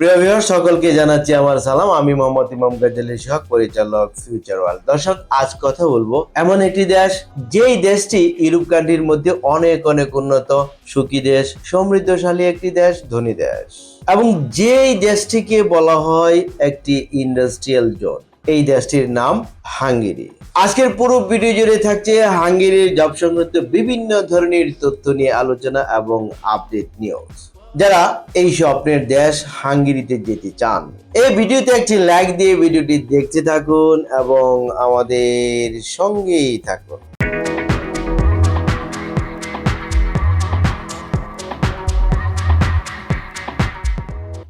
প্রিয় ভিউয়ার সকলকে জানাচ্ছি আমার সালাম। আমি মোহাম্মদ ইমাম গাজ্জালি সোহাগ পরিচালক ফিউচার ওয়ার্ল্ড দর্শক, আজ কথা বলব এমন একটি দেশ, যেই দেশটি ইউরোপ কান্ট্রির মধ্যে অনেক অনেক উন্নত, সুখী দেশ, সমৃদ্ধশালী একটি দেশ, ধনী দেশ। এবং যেই দেশটিকে বলা হয় একটি ইন্ডাস্ট্রিয়াল জোন এই দেশটির নাম হাঙ্গেরি। আজকের পুরো ভিডিও জুড়ে থাকছে হাঙ্গেরির জব সংক্রান্ত বিভিন্ন ধরনের তথ্য নিয়ে আলোচনা এবং আপডেট নিউজ যারা এই স্বপ্নের দেশ হাঙ্গেরিতে যেতে চান। এই ভিডিওতে একটি লাইক দিয়ে ভিডিওটি দেখতে থাকুন এবং আমাদের সঙ্গেই থাকুন।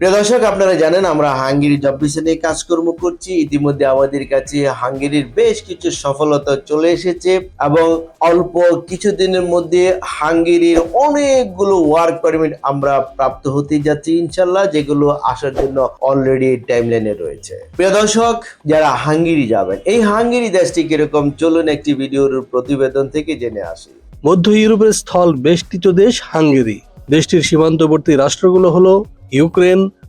প্রিয় দর্শক, আপনারা জানেন আমরা হাঙ্গেরি জব নিয়ে কাজকর্ম করছি। ইতিমধ্যে আমাদের কাছে হাঙ্গেরির বেশ কিছু সফলতা চলে এসেছে এবং অল্প কিছুদিনের মধ্যে হাঙ্গেরির অনেকগুলো ওয়ার্ক পারমিট আমরা প্রাপ্ত হতে যাচ্ছি ইনশাল্লাহ যেগুলো আসার জন্য অলরেডি টাইম লাইনে রয়েছে। প্রিয় দর্শক, যারা হাঙ্গেরি যাবেন, এই হাঙ্গেরি দেশটি কীরকম? চলুন একটি ভিডিওর প্রতিবেদন থেকে জেনে আসি। মধ্য ইউরোপের স্থল বেষ্টিত দেশ হাঙ্গেরি। দেশটির সীমান্তবর্তী রাষ্ট্রগুলো হলো Ukraine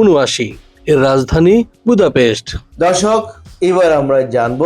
উনআশি এর রাজধানী বুদাপেস্ট। দর্শক এবার আমরা জানব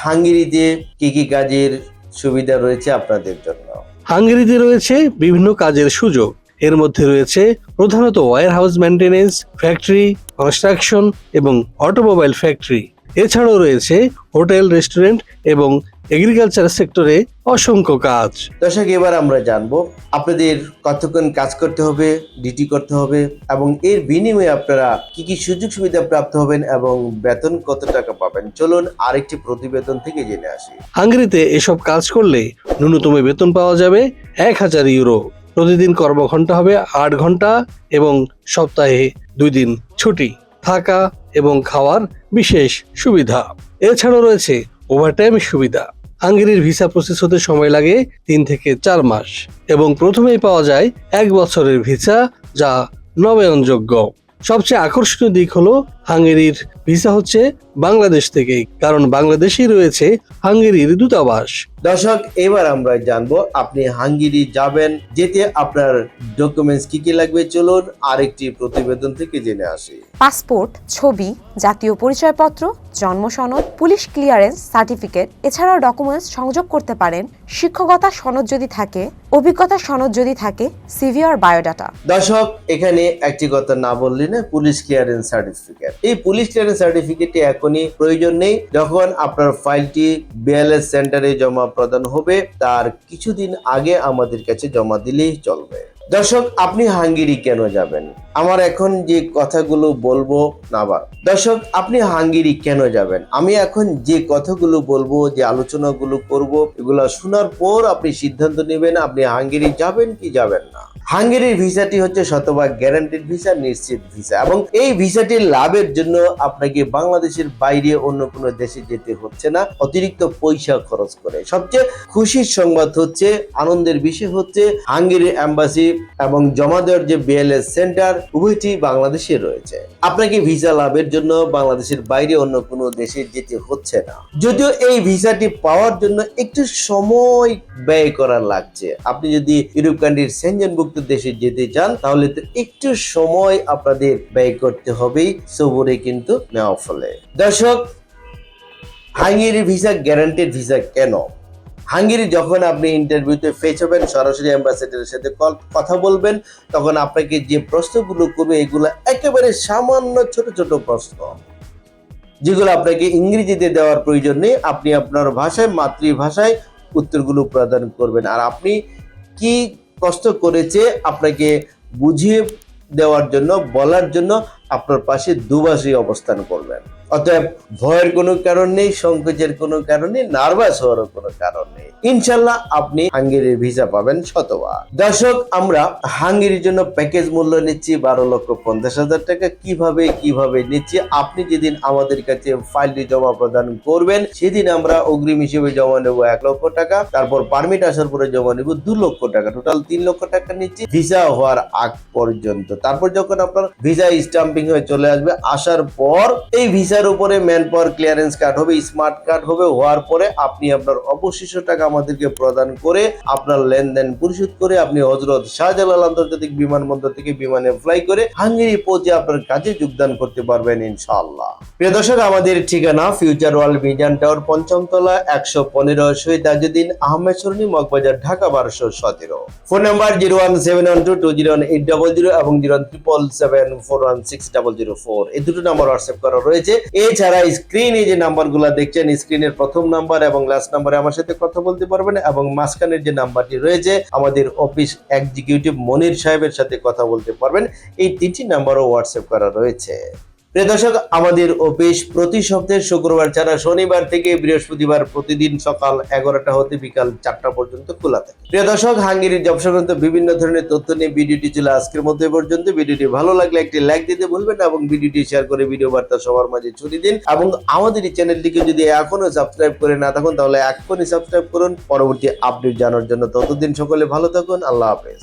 হাঙ্গেরিতে কি কি কাজের সুবিধা রয়েছে আপনাদের জন্য। হাঙ্গেরিতে রয়েছে বিভিন্ন কাজের সুযোগ। এর মধ্যে রয়েছে প্রধানত warehouse maintenance factory construction এবং অটোমোবাইল ফ্যাক্টরি এছাড়াও রয়েছে হোটেল রেস্টুরেন্ট এবং এগ্রিকালচার সেক্টরে অসংখ্য কাজ। দর্শক এবার আমরা জানব আপনাদের কতক্ষণ কাজ করতে হবে ডিটি করতে হবে এবং এর বিনিময়ে আপনারা কি কি সুযোগ সুবিধা প্রাপ্ত হবেন এবং বেতন কত টাকা পাবেন? চলুন আরেকটি প্রতিবেদন থেকে জেনে আসি। হাঙ্গেরিতে এসব কাজ করলে ন্যূনতম বেতন পাওয়া যাবে এক হাজার ইউরো। প্রতিদিন কর্মঘন্টা হবে আট ঘণ্টা এবং সপ্তাহে দুই দিন ছুটি। থাকা এবং খাওয়ার বিশেষ সুবিধা। এছাড়াও রয়েছে ওভারটাইম সুবিধা। হাঙ্গেরির ভিসা প্রসেস হতে সময় লাগে তিন থেকে চার মাস এবং প্রথমেই পাওয়া যায় এক বছরের ভিসা যা নবায়নযোগ্য। সবচেয়ে আকর্ষণীয় দিক হলো হাঙ্গেরির ভিসা হচ্ছে বাংলাদেশ থেকেই কারণ বাংলাদেশেই রয়েছে হাঙ্গেরির দূতাবাস। দর্শক এবার আমরা জানব আপনি হাঙ্গেরি যাবেন যেতে আপনার ডকুমেন্টস কি কি লাগবে চলুন আরেকটি প্রতিবেদন থেকে জেনে আসি। পাসপোর্ট ছবি জাতীয় পরিচয়পত্র জন্ম সনদ পুলিশ ক্লিয়ারেন্স সার্টিফিকেট এছাড়াও ডকুমেন্টস সংযোগ করতে পারেন। শিক্ষকতা সনদ যদি থাকে অভিজ্ঞতা সনদ যদি থাকে সিভি আর বায়োডাটা দর্শক এখানে একটি কথা না বললি না পুলিশ ক্লিয়ারেন্স সার্টিফিকেট। এই পুলিশ ক্লিয়ারেন্স সার্টিফিকেটটি এখনই প্রয়োজন নেই। যখন আপনার ফাইলটি বিএলএস সেন্টারে জমা প্রদান হবে, তার কিছুদিন আগে আমাদের কাছে জমা দিলেই চলবে। দর্শক, আপনি হাঙ্গেরি কেন যাবেন? আমার এখন যে কথাগুলো বলব, না আবার দর্শক, আপনি হাঙ্গেরি কেন যাবেন? আমি এখন যে কথাগুলো বলব, যে আলোচনাগুলো করব, এগুলো শোনার পর আপনি সিদ্ধান্ত নেবেন আপনি হাঙ্গেরি যাবেন কি যাবেন না। হাঙ্গেরির ভিসাটি হচ্ছে শতভাগ গ্যারান্টেড ভিসা, নিশ্চিত ভিসা। এবং এই ভিসাটির লাভের জন্য আপনাকে বাংলাদেশের বাইরে অন্য কোনো দেশে যেতে হচ্ছে না, অতিরিক্ত পয়সা খরচ করে। সবচেয়ে খুশির সংবাদ হচ্ছে, আনন্দের বিষয় হচ্ছে, হাঙ্গেরি অ্যাম্বাসি এবং জমা দেওয়ার যে বিএলএস সেন্টার, উভয়টি বাংলাদেশে রয়েছে। আপনাকে ভিসা লাভের জন্য বাংলাদেশের বাইরে অন্য কোনো দেশে যেতে হচ্ছে না। যদিও এই ভিসাটি পাওয়ার জন্য একটু সময় ব্যয় করা লাগছে। আপনি যদি ইউরোপ কান্ট্রির সেনজনভুক্ত দেশে যেতে চান, তাহলে তো একটু সময় আপনাদের ব্যয় করতে হবেই, সবরে কিন্তু নেওয়া ফলে। দর্শক, হাঙ্গেরি ভিসা গ্যারান্টেড ভিসা কেন? হাঙ্গেরি যখন আপনি ইন্টারভিউতে ফেস হবেন, সরাসরি অ্যাম্বাসেডারের সাথে কথা বলবেন, তখন আপনাকে যে প্রশ্নগুলো করবে, এগুলো একেবারে সামান্য ছোট ছোট প্রশ্ন। যেগুলো আপনাকে ইংরেজিতে দেওয়ার প্রয়োজন নেই, আপনি আপনার ভাষায়, মাতৃভাষায় উত্তরগুলো প্রদান করবেন। আর আপনি কি প্রশ্ন করেছে আপনাকে বুঝিয়ে দেওয়ার জন্য বলার জন্য আপনার পাশে দুবাসী অবস্থান করবেন। অতএব ভয়ের কোনো কারণ নেই, সংকোচের কোনো কারণ নেই, নার্ভাস হওয়ারও কোনো কারণ নেই। ইনশাল্লাহ আপনি হাঙ্গেরির ভিসা পাবেন শতবার দর্শক, আমরা হাঙ্গেরির জন্য প্যাকেজ মূল্য নিচ্ছি বারো লক্ষ পঞ্চাশ হাজার টাকা। কীভাবে কীভাবে নিচ্ছি? আপনি যেদিন আমাদের কাছে ফাইলটি জমা প্রদান করবেন, সেদিন আমরা অগ্রিম হিসেবে জমা নেব এক লক্ষ টাকা। তারপর পারমিট আসার পরে জমা নেব দু লক্ষ টাকা। টোটাল তিন লক্ষ টাকা নিচ্ছি। ভিসা হওয়ার আগ পর্যন্ত। তারপর যখন আপনার ভিসা স্টাম্পিং হয়ে চলে আসবে, আসার পর এই ভিসার উপরে ম্যান পাওয়ার ক্লিয়ারেন্স কার্ড হবে, স্মার্ট কার্ড হবে, হওয়ার পরে আপনি আপনার অবশিষ্ট টাকা আমাদেরকে প্রদান করে আপনার লেনদেন পরিশোধ করে আপনি হজরত শাহজালাল আন্তর্জাতিক বিমানবন্দর থেকে বিমানে ফ্লাই করে হাঙ্গেরি পৌঁছে আপনার কাজে যোগদান করতে পারবেন ইনশাআল্লাহ। প্রিয় দর্শক, আমাদের ঠিকানা ফিউচার ওয়ার্ল্ড ভিজন টাওয়ার পঞ্চম তলা একশো পনেরো, শহীদ তাজুদ্দিন আহমেদ সরণি, মগবাজার, ঢাকা, বারোশো সতেরো। Phone number zero one seven one two two zero one eight double zero এবং zero one triple seven four one six double zero four. এই দুটো নাম্বার হোয়াটসঅ্যাপ করা রয়েছে। এছাড়া স্ক্রিনে যে নাম্বারগুলো দেখছেন স্ক্রিনের প্রথম নাম্বার এবং লাস্ট নাম্বারে আমার সাথে কথা বলতে পারবেন এবং মাঝখানের যে নাম্বারটি রয়েছে, আমাদের অফিস এক্সিকিউটিভ মনির সাহেবের সাথে কথা বলতে পারবেন। এই তিনটি নাম্বারও হোয়াটসঅ্যাপ করা রয়েছে। প্রিয় দর্শক, আমাদের অফিস প্রতি সপ্তাহের শুক্রবার ছাড়া শনিবার থেকে বৃহস্পতিবার প্রতিদিন সকাল এগারোটা হতে বিকাল চারটা পর্যন্ত খোলা থাকে। প্রিয় দর্শক, হাঙ্গেরির জব সংক্রান্ত বিভিন্ন ধরনের তথ্য নিয়ে ভিডিওটি ছিল আজকের মধ্যে পর্যন্ত। ভিডিওটি ভালো লাগলে একটি লাইক দিতে ভুলবেন এবং ভিডিওটি শেয়ার করে ভিডিও বার্তা সবার মাঝে ছড়িয়ে দিন। এবং আমাদের এই চ্যানেলটিকে যদি এখনও সাবস্ক্রাইব করে না থাকুন, তাহলে এখনই সাবস্ক্রাইব করুন। পরবর্তী আপডেট জানার জন্য ততদিন সকলে ভালো থাকুন। আল্লাহ হাফেজ।